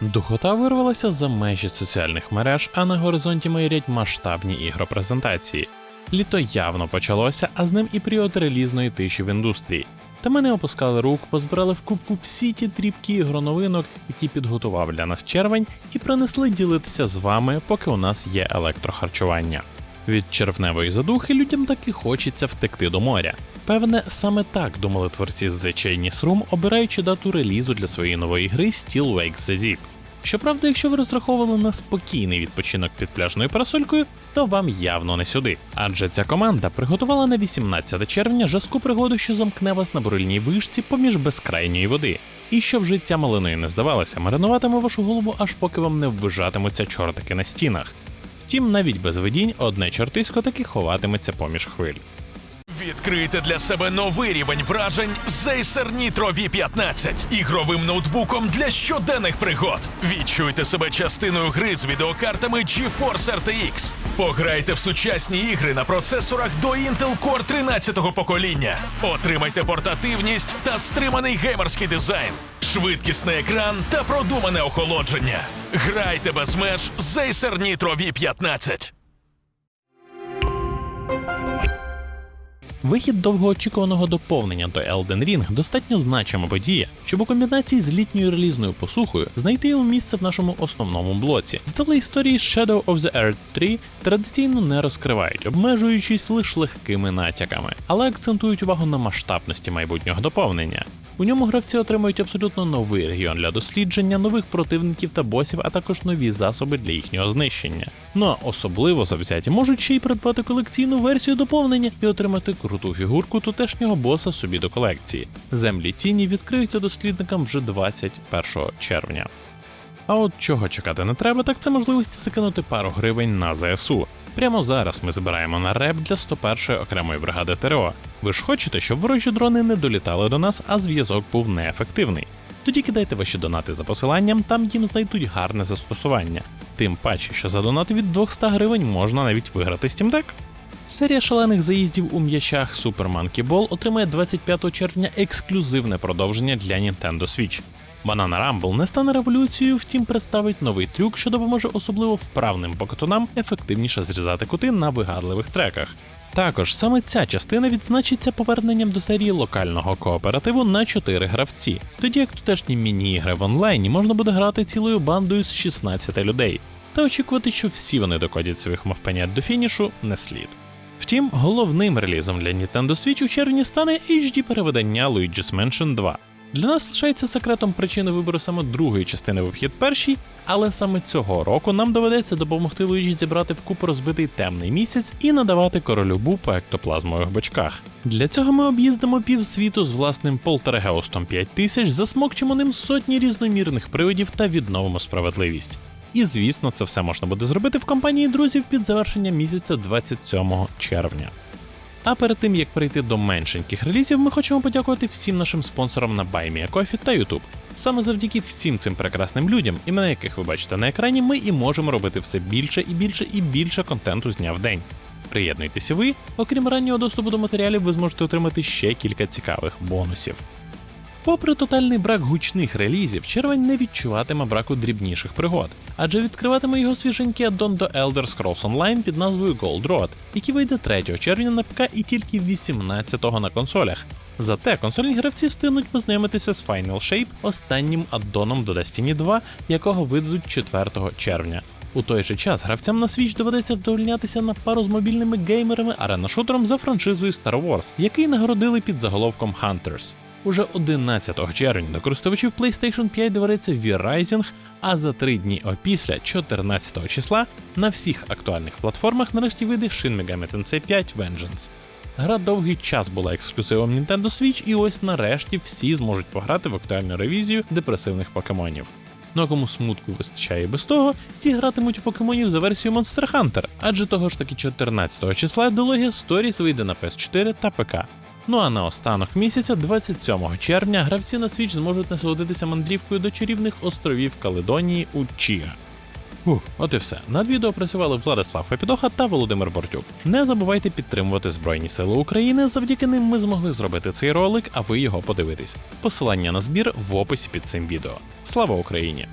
Духота вирвалася за межі соціальних мереж, а на горизонті майорять масштабні ігропрезентації. Літо явно почалося, а з ним і період релізної тиші в індустрії. Та ми не опускали рук, позбирали в кубку всі ті дрібкі ігроновинок, які підготував для нас червень, і принесли ділитися з вами, поки у нас є електрохарчування. Від червневої задухи людям таки хочеться втекти до моря. Певне, саме так думали творці з The Chinese Room, обираючи дату релізу для своєї нової гри Still Wakes the Deep. Щоправда, якщо ви розраховували на спокійний відпочинок під пляжною парасолькою, то вам явно не сюди. Адже ця команда приготувала на 18 червня жаску пригоду, що замкне вас на бурильній вишці поміж безкрайньої води. І щоб життя малиною не здавалося, маринуватиме вашу голову, аж поки вам не ввижатимуться чортики на стінах. Втім, навіть без видінь одне чортисько таки ховатиметься поміж хвиль. Відкрийте для себе новий рівень вражень з Acer Nitro V15 ігровим ноутбуком для щоденних пригод. Відчуйте себе частиною гри з відеокартами GeForce RTX. Пограйте в сучасні ігри на процесорах до Intel Core 13-го покоління. Отримайте портативність та стриманий геймерський дизайн, швидкісний екран та продумане охолодження. Грайте без меж з Acer Nitro V15. Вихід довгоочікуваного доповнення до Elden Ring достатньо значима подія, щоб у комбінації з літньою релізною посухою знайти його місце в нашому основному блоці. Деталі історії Shadow of the Earth 3 традиційно не розкривають, обмежуючись лише легкими натяками, але акцентують увагу на масштабності майбутнього доповнення. У ньому гравці отримують абсолютно новий регіон для дослідження, нових противників та босів, а також нові засоби для їхнього знищення. Ну а особливо завзяті можуть ще й придбати колекційну версію доповнення і отримати круту фігурку тутешнього боса собі до колекції. Землі тіні відкриються дослідникам вже 21 червня. А от чого чекати не треба, так це можливість закинути пару гривень на ЗСУ. Прямо зараз ми збираємо на реп для 101-ї окремої бригади ТРО. Ви ж хочете, щоб ворожі дрони не долітали до нас, а зв'язок був неефективний. Тоді кидайте ваші донати за посиланням, там їм знайдуть гарне застосування. Тим паче, що за донати від 200 гривень можна навіть виграти Steam Deck. Серія шалених заїздів у м'ячах Super Monkey Ball отримає 25 червня ексклюзивне продовження для Nintendo Switch. Banana Rumble не стане революцією, втім представить новий трюк, що допоможе особливо вправним покатунам ефективніше зрізати кути на вигадливих треках. Також саме ця частина відзначиться поверненням до серії локального кооперативу на 4 гравці, тоді як тутешні міні-ігри в онлайні можна буде грати цілою бандою з 16 людей, та очікувати, що всі вони докодять своїх мавпенят до фінішу, не слід. Втім, головним релізом для Nintendo Switch у червні стане HD переведення Luigi's Mansion 2. Для нас лишається секретом причини вибору саме другої частини в обхід першій, але саме цього року нам доведеться допомогти Луїджі зібрати вкупу розбитий темний місяць і надавати королю Бу по ектоплазмових бочках. Для цього ми об'їздимо півсвіту з власним полтергеустом 5000, засмокчимо ним сотні різномірних привидів та відновимо справедливість. І звісно, це все можна буде зробити в компанії друзів під завершення місяця 27 червня. А перед тим як перейти до меншеньких релізів, ми хочемо подякувати всім нашим спонсорам на BuyMeACoffee та YouTube. Саме завдяки всім цим прекрасним людям, імена яких ви бачите на екрані, ми і можемо робити все більше і більше і більше контенту з дня в день. Приєднуйтеся ви, окрім раннього доступу до матеріалів, ви зможете отримати ще кілька цікавих бонусів. Попри тотальний брак гучних релізів, червень не відчуватиме браку дрібніших пригод, адже відкриватиме його свіженький аддон до Elder Scrolls Online під назвою Gold Road, який вийде 3 червня на ПК і тільки 18-го на консолях. Зате консольні гравці встигнуть познайомитися з Final Shape, останнім аддоном до Destiny 2, якого видадуть 4 червня. У той же час гравцям на Switch доведеться вдовольнятися на пару з мобільними геймерами арена-шутером за франшизою Star Wars, який нагородили під заголовком Hunters. Уже 11 червня до користувачів PlayStation 5 доведеться V-Rising, а за три дні опісля, 14 числа, на всіх актуальних платформах нарешті вийде Shin Megami Tensei 5 Vengeance. Гра довгий час була ексклюзивом Nintendo Switch, і ось нарешті всі зможуть пограти в актуальну ревізію депресивних покемонів. Ну а кому смутку вистачає і без того, ті гратимуть у покемонів за версією Monster Hunter, адже того ж таки 14 числа дилогія Stories вийде на PS4 та ПК. Ну а на останок місяця, 27 червня, гравці на Switch зможуть насолодитися мандрівкою до чарівних островів Каледонії у Чіа. Фух, от і все. Над відео працювали Владислав Хапідоха та Володимир Бортюк. Не забувайте підтримувати Збройні Сили України. Завдяки ним ми змогли зробити цей ролик, а ви його подивитесь. Посилання на збір в описі під цим відео. Слава Україні!